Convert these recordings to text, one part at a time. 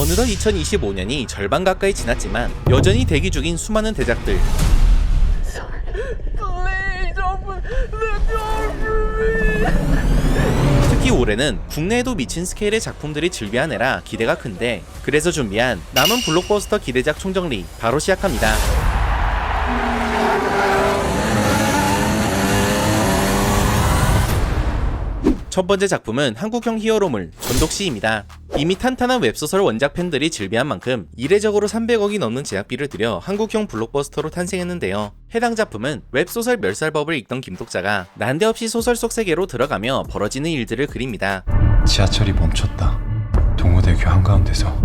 어느덧 2025년이 절반 가까이 지났지만 여전히 대기 중인 수많은 대작들 특히 올해는 국내에도 미친 스케일의 작품들이 즐비하느라 기대가 큰데 그래서 준비한 남은 블록버스터 기대작 총정리 바로 시작합니다. 첫 번째 작품은 한국형 히어로물 전독시입니다. 이미 탄탄한 웹소설 원작 팬들이 즐비한 만큼 이례적으로 300억이 넘는 제작비를 들여 한국형 블록버스터로 탄생했는데요. 해당 작품은 웹소설 멸살법을 읽던 김독자가 난데없이 소설 속 세계로 들어가며 벌어지는 일들을 그립니다. 지하철이 멈췄다. 동호대교 한가운데서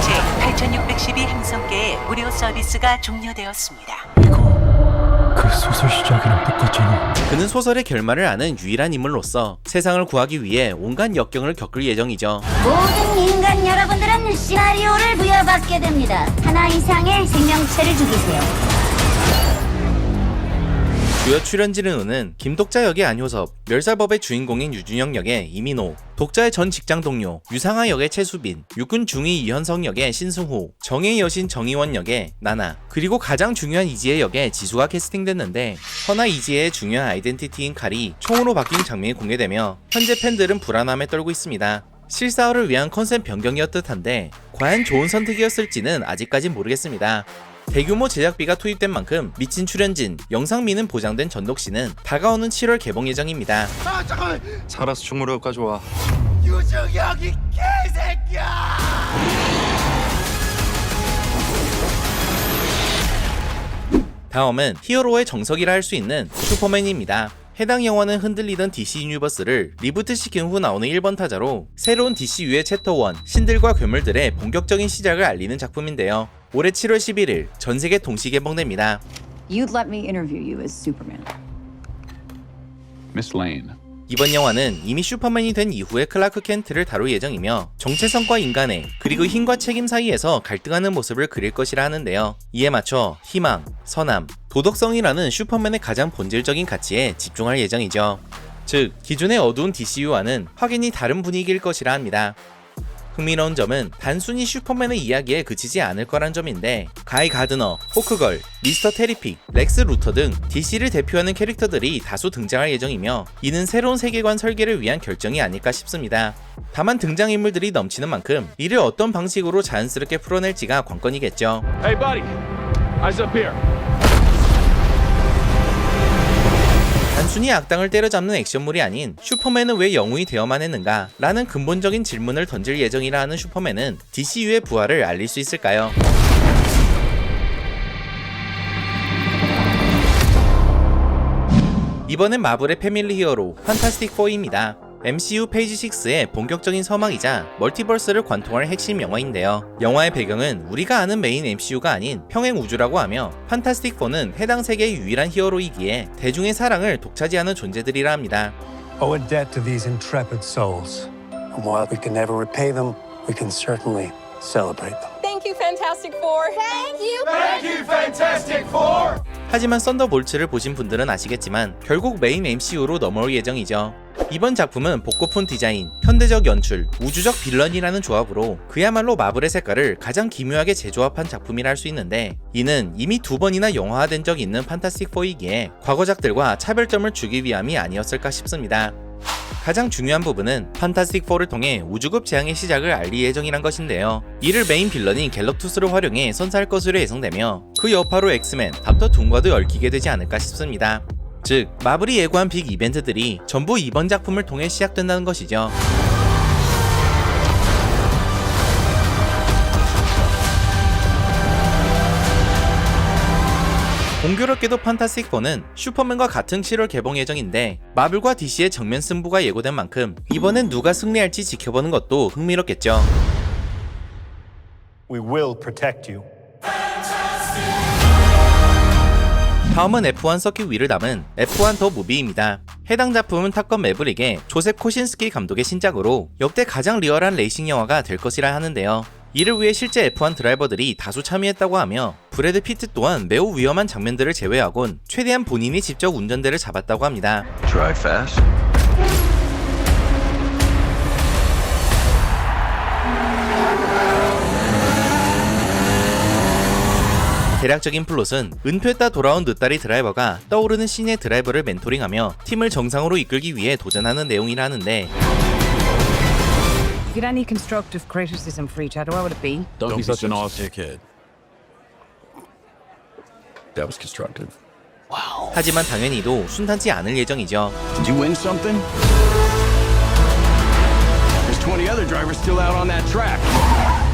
제8612 행성계의 무료 서비스가 종료되었습니다. 이거 그 소설 시작이랑 똑같잖아. 그는 소설의 결말을 아는 유일한 인물로서 세상을 구하기 위해 온갖 역경을 겪을 예정이죠. 모든 인간 여러분들은 시나리오를 부여받게 됩니다. 하나 이상의 생명체를 죽이세요. 주요 출연진은 김독자 역의 안효섭, 멸살법의 주인공인 유준영 역의 이민호, 독자의 전 직장 동료 유상아 역의 최수빈, 육군 중위 이현성 역의 신승호, 정의 여신 정의원 역의 나나, 그리고 가장 중요한 이지혜 역의 지수가 캐스팅됐는데 허나 이지혜의 중요한 아이덴티티인 칼이 총으로 바뀐 장면이 공개되며 현재 팬들은 불안함에 떨고 있습니다. 실사화를 위한 컨셉 변경이었듯 한데 과연 좋은 선택이었을지는 아직까진 모르겠습니다. 대규모 제작비가 투입된 만큼 미친 출연진, 영상미는 보장된 전독씨는 다가오는 7월 개봉 예정입니다. 살아서 충무로 가져와. 다음은 히어로의 정석이라 할 수 있는 슈퍼맨입니다. 해당 영화는 흔들리던 DC 유니버스를 리부트시킨 후 나오는 1번 타자로 새로운 DCU의 챕터 1, 신들과 괴물들의 본격적인 시작을 알리는 작품인데요. 올해 7월 11일 전 세계 동시 개봉됩니다. You'd let me interview you as Superman. Miss Lane. 이번 영화는 이미 슈퍼맨이 된 이후의 클라크 켄트를 다룰 예정이며 정체성과 인간의 그리고 힘과 책임 사이에서 갈등하는 모습을 그릴 것이라 하는데요. 이에 맞춰 희망, 선함, 도덕성이라는 슈퍼맨의 가장 본질적인 가치에 집중할 예정이죠. 즉, 기존의 어두운 DCU와는 확연히 다른 분위기일 것이라 합니다. 흥미로운 점은 단순히 슈퍼맨의 이야기에 그치지 않을 거란 점인데 가이 가드너, 호크걸, 미스터 테리픽, 렉스 루터 등 DC를 대표하는 캐릭터들이 다수 등장할 예정이며 이는 새로운 세계관 설계를 위한 결정이 아닐까 싶습니다. 다만 등장인물들이 넘치는 만큼 이를 어떤 방식으로 자연스럽게 풀어낼지가 관건이겠죠. Hey, buddy. 단순히 악당을 때려잡는 액션물이 아닌 슈퍼맨은 왜 영웅이 되어만 했는가? 라는 근본적인 질문을 던질 예정이라 하는 슈퍼맨은 DCU의 부활을 알릴 수 있을까요? 이번엔 마블의 패밀리 히어로 판타스틱 4입니다. MCU 페이지 6의 본격적인 서막이자 멀티버스를 관통할 핵심 영화인데요. 영화의 배경은 우리가 아는 메인 MCU가 아닌 평행 우주라고 하며 판타스틱 4는 해당 세계의 유일한 히어로이기에 대중의 사랑을 독차지하는 존재들이라 합니다. owe a debt to these intrepid souls. And while we can never repay them, we can certainly celebrate them. Thank you, Fantastic Four. Thank you. 하지만 썬더볼츠를 보신 분들은 아시겠지만 결국 메인 MCU로 넘어올 예정이죠. 이번 작품은 복고픈 디자인, 현대적 연출, 우주적 빌런이라는 조합으로 그야말로 마블의 색깔을 가장 기묘하게 재조합한 작품이라 할 수 있는데 이는 이미 두 번이나 영화화된 적이 있는 판타스틱 4이기에 과거작들과 차별점을 주기 위함이 아니었을까 싶습니다. 가장 중요한 부분은 판타스틱 4를 통해 우주급 재앙의 시작을 알릴 예정이란 것인데요. 이를 메인 빌런인 갤럭투스를 활용해 선사할 것으로 예상되며 그 여파로 엑스맨, 닥터 둠과도 얽히게 되지 않을까 싶습니다. 즉, 마블이 예고한 빅 이벤트들이 전부 이번 작품을 통해 시작된다는 것이죠. 공교롭게도 판타스틱 4는 슈퍼맨과 같은 7월 개봉 예정인데 마블과 DC의 정면 승부가 예고된 만큼 이번엔 누가 승리할지 지켜보는 것도 흥미롭겠죠. We will protect you. 다음은 F1 서킷 위를 담은 F1 더 무비입니다. 해당 작품은 탑건 매브릭의 조셉 코신스키 감독의 신작으로 역대 가장 리얼한 레이싱 영화가 될 것이라 하는데요. 이를 위해 실제 F1 드라이버들이 다수 참여했다고 하며 브래드 피트 또한 매우 위험한 장면들을 제외하곤 최대한 본인이 직접 운전대를 잡았다고 합니다. 대략적인 플롯은 은퇴했다 돌아온 늦다리 드라이버가 떠오르는 신의 드라이버를 멘토링하며 팀을 정상으로 이끌기 위해 도전하는 내용이라는데 Get any constructive criticism for each other, what would it be? Don't, be such an awesome. dickhead. That was constructive. 하지만 당연히도 순탄치 않을 예정이죠. Did you win something? There's 20 other drivers still out on that track.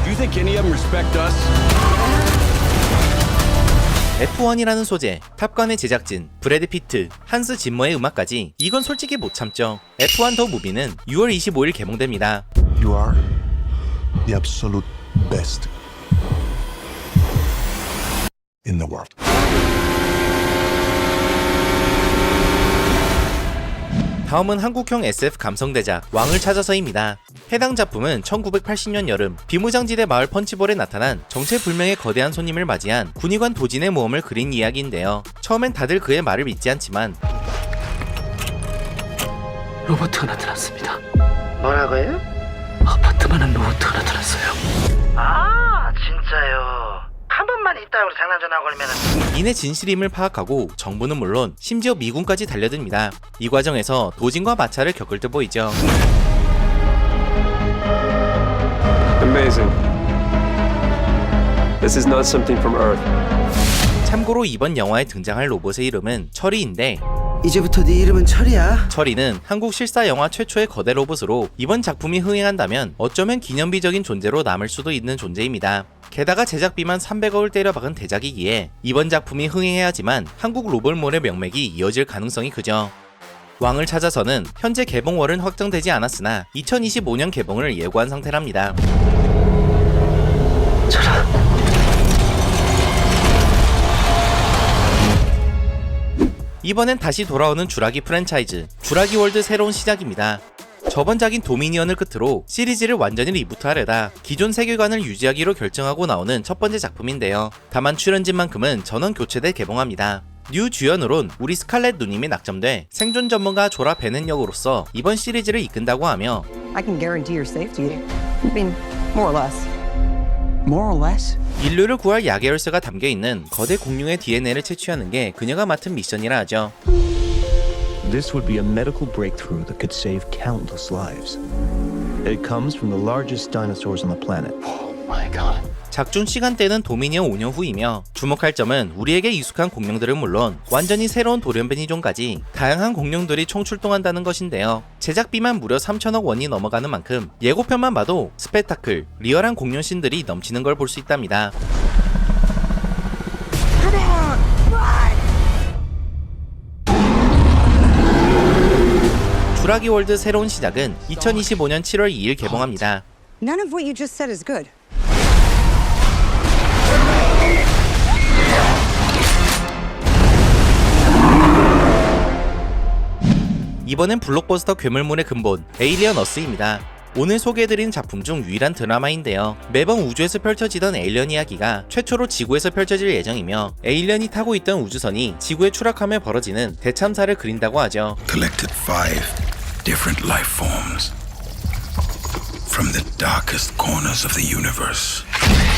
Do you think any of them respect us? F1이라는 소재, 탑간의 제작진, 브래드 피트, 한스 짐머의 음악까지 이건 솔직히 못 참죠. F1 더 무비는 6월 25일 개봉됩니다. You are the absolute best in the world. 다음은 한국형 SF 감성대작 왕을 찾아서입니다. 해당 작품은 1980년 여름 비무장지대 마을 펀치볼에 나타난 정체불명의 거대한 손님을 맞이한 군의관 도진의 모험을 그린 이야기인데요. 처음엔 다들 그의 말을 믿지 않지만 로버트가 나타났습니다. 뭐라고요? 아파트만한 로버트가 나타났어요. 아 진짜요 한 번만 이따위로 장난 전화 걸면은 이내 진실임을 파악하고 정부는 물론 심지어 미군까지 달려듭니다. 이 과정에서 도진과 마찰을 겪을 듯 보이죠. Amazing. This is not something from Earth. 참고로 이번 영화에 등장할 로봇의 이름은 철이인데 이제부터 네 이름은 철이야 철이는 한국 실사 영화 최초의 거대 로봇으로 이번 작품이 흥행한다면 어쩌면 기념비적인 존재로 남을 수도 있는 존재입니다. 게다가 제작비만 300억을 때려박은 대작이기에 이번 작품이 흥행해야지만 한국 로봇몰의 명맥이 이어질 가능성이 크죠. 왕을 찾아서는 현재 개봉월은 확정되지 않았으나 2025년 개봉을 예고한 상태랍니다. 이번엔 다시 돌아오는 주라기 프랜차이즈 주라기 월드 새로운 시작입니다. 저번작인 도미니언을 끝으로 시리즈를 완전히 리부트하려다 기존 세계관을 유지하기로 결정하고 나오는 첫 번째 작품인데요. 다만 출연진만큼은 전원 교체돼 개봉합니다. 뉴 주연으론 우리 스칼렛 누님이 낙점돼 생존 전문가 조라 베넷 역으로서 이번 시리즈를 이끈다고 하며 I can guarantee your safety. I mean, more or less. More or less? 인류를 구할 야계 열쇠가 담겨 있는 거대 공룡의 DNA를 채취하는 게 그녀가 맡은 미션이라 하죠. This would be a medical breakthrough that could save countless lives. It comes from the largest dinosaurs on the planet. 작중 시간대는 도미니언 5년 후이며 주목할 점은 우리에게 익숙한 공룡들은 물론 완전히 새로운 돌연변이종까지 다양한 공룡들이 총출동한다는 것인데요. 제작비만 무려 3천억 원이 넘어가는 만큼 예고편만 봐도 스펙타클, 리얼한 공룡 씬들이 넘치는 걸 볼 수 있답니다. 주라기 월드 새로운 시작은 2025년 7월 2일 개봉합니다. None of what you just said is good. 이번엔 블록버스터 괴물물의 근본 에일리언 어스입니다. 오늘 소개해드린 작품 중 유일한 드라마인데요. 매번 우주에서 펼쳐지던 에일리언 이야기가 최초로 지구에서 펼쳐질 예정이며 에일리언이 타고 있던 우주선이 지구에 추락하며 벌어지는 대참사를 그린다고 하죠. Collected five different life forms from the darkest corners of the universe.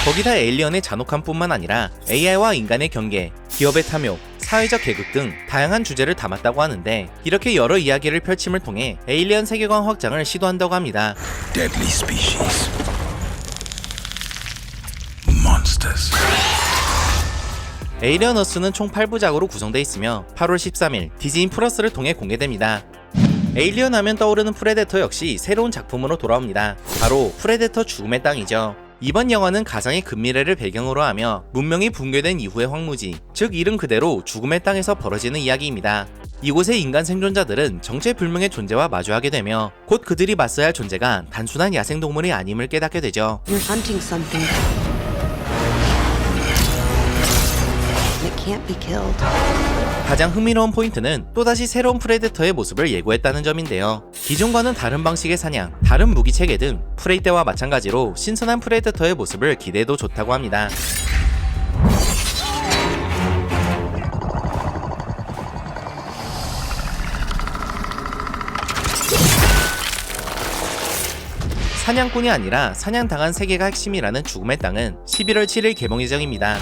거기다 에일리언의 잔혹함뿐만 아니라 AI와 인간의 경계, 기업의 탐욕, 사회적 계급 등 다양한 주제를 담았다고 하는데 이렇게 여러 이야기를 펼침을 통해 에일리언 세계관 확장을 시도한다고 합니다. Deadly species. Monsters. 에일리언 어스는 총 8부작으로 구성되어 있으며 8월 13일 디즈니 플러스를 통해 공개됩니다. 에일리언 하면 떠오르는 프레데터 역시 새로운 작품으로 돌아옵니다. 바로 프레데터 죽음의 땅이죠. 이번 영화는 가상의 근미래를 배경으로 하며 문명이 붕괴된 이후의 황무지, 즉 이름 그대로 죽음의 땅에서 벌어지는 이야기입니다. 이곳의 인간 생존자들은 정체불명의 존재와 마주하게 되며 곧 그들이 맞서야 할 존재가 단순한 야생동물이 아님을 깨닫게 되죠. Can't be killed. 가장 흥미로운 포인트는 또다시 새로운 프레데터의 모습을 예고했다는 점인데요. 기존과는 다른 방식의 사냥, 다른 무기 체계 등 프레이 때와 마찬가지로 신선한 프레데터의 모습을 기대해도 좋다고 합니다. 사냥꾼이 아니라 사냥당한 세계가 핵심이라는 죽음의 땅은 11월 7일 개봉 예정입니다.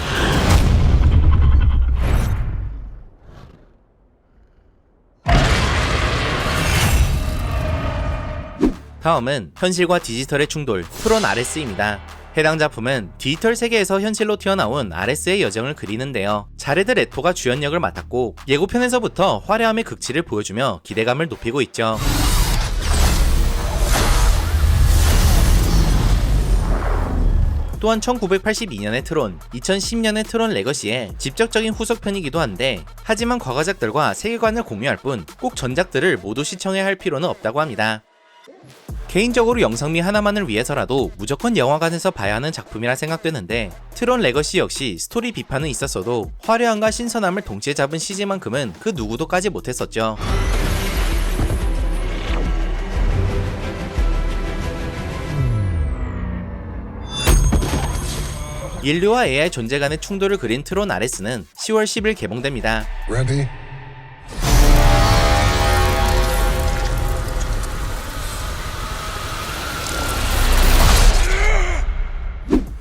다음은 현실과 디지털의 충돌, 트론 RS입니다. 해당 작품은 디지털 세계에서 현실로 튀어나온 RS의 여정을 그리는데요. 자레드 레토가 주연 역을 맡았고 예고편에서부터 화려함의 극치를 보여주며 기대감을 높이고 있죠. 또한 1982년의 트론, 2010년의 트론 레거시의 직접적인 후속편이기도 한데 하지만 과거작들과 세계관을 공유할 뿐 꼭 전작들을 모두 시청해야 할 필요는 없다고 합니다. 개인적으로 영상미 하나만을 위해서라도 무조건 영화관에서 봐야 하는 작품이라 생각되는데 트론 레거시 역시 스토리 비판은 있었어도 화려함과 신선함을 동시에 잡은 CG만큼은 그 누구도 까지 못했었죠. 인류와 AI 존재 간의 충돌을 그린 트론 RS는 10월 10일 개봉됩니다. Ready?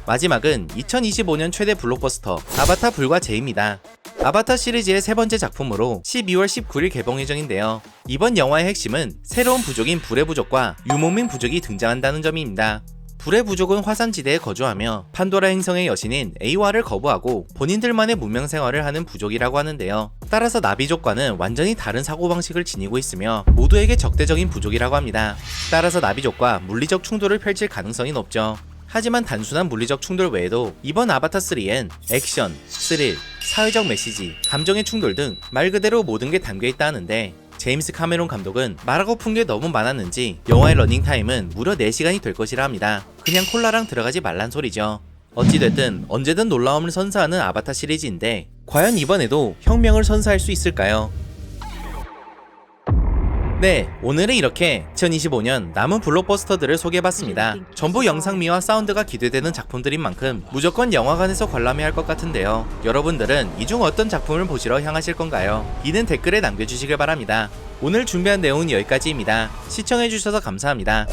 마지막은 2025년 최대 블록버스터 아바타 불과 제입니다. 아바타 시리즈의 세 번째 작품으로 12월 19일 개봉 예정인데요. 이번 영화의 핵심은 새로운 부족인 불의 부족과 유목민 부족이 등장한다는 점입니다. 불의 부족은 화산지대에 거주하며 판도라 행성의 여신인 에이와를 거부하고 본인들만의 문명 생활을 하는 부족이라고 하는데요. 따라서 나비족과는 완전히 다른 사고방식을 지니고 있으며 모두에게 적대적인 부족이라고 합니다. 따라서 나비족과 물리적 충돌을 펼칠 가능성이 높죠. 하지만 단순한 물리적 충돌 외에도 이번 아바타 3엔 액션, 스릴, 사회적 메시지, 감정의 충돌 등 말 그대로 모든 게 담겨 있다 하는데 제임스 카메론 감독은 말하고픈 게 너무 많았는지 영화의 러닝타임은 무려 4시간이 될 것이라 합니다. 그냥 콜라랑 들어가지 말란 소리죠. 어찌됐든 언제든 놀라움을 선사하는 아바타 시리즈인데 과연 이번에도 혁명을 선사할 수 있을까요? 네, 오늘은 이렇게 2025년 남은 블록버스터들을 소개해봤습니다. 전부 영상미와 사운드가 기대되는 작품들인 만큼 무조건 영화관에서 관람해야 할 것 같은데요. 여러분들은 이 중 어떤 작품을 보시러 향하실 건가요? 이는 댓글에 남겨주시길 바랍니다. 오늘 준비한 내용은 여기까지입니다. 시청해주셔서 감사합니다.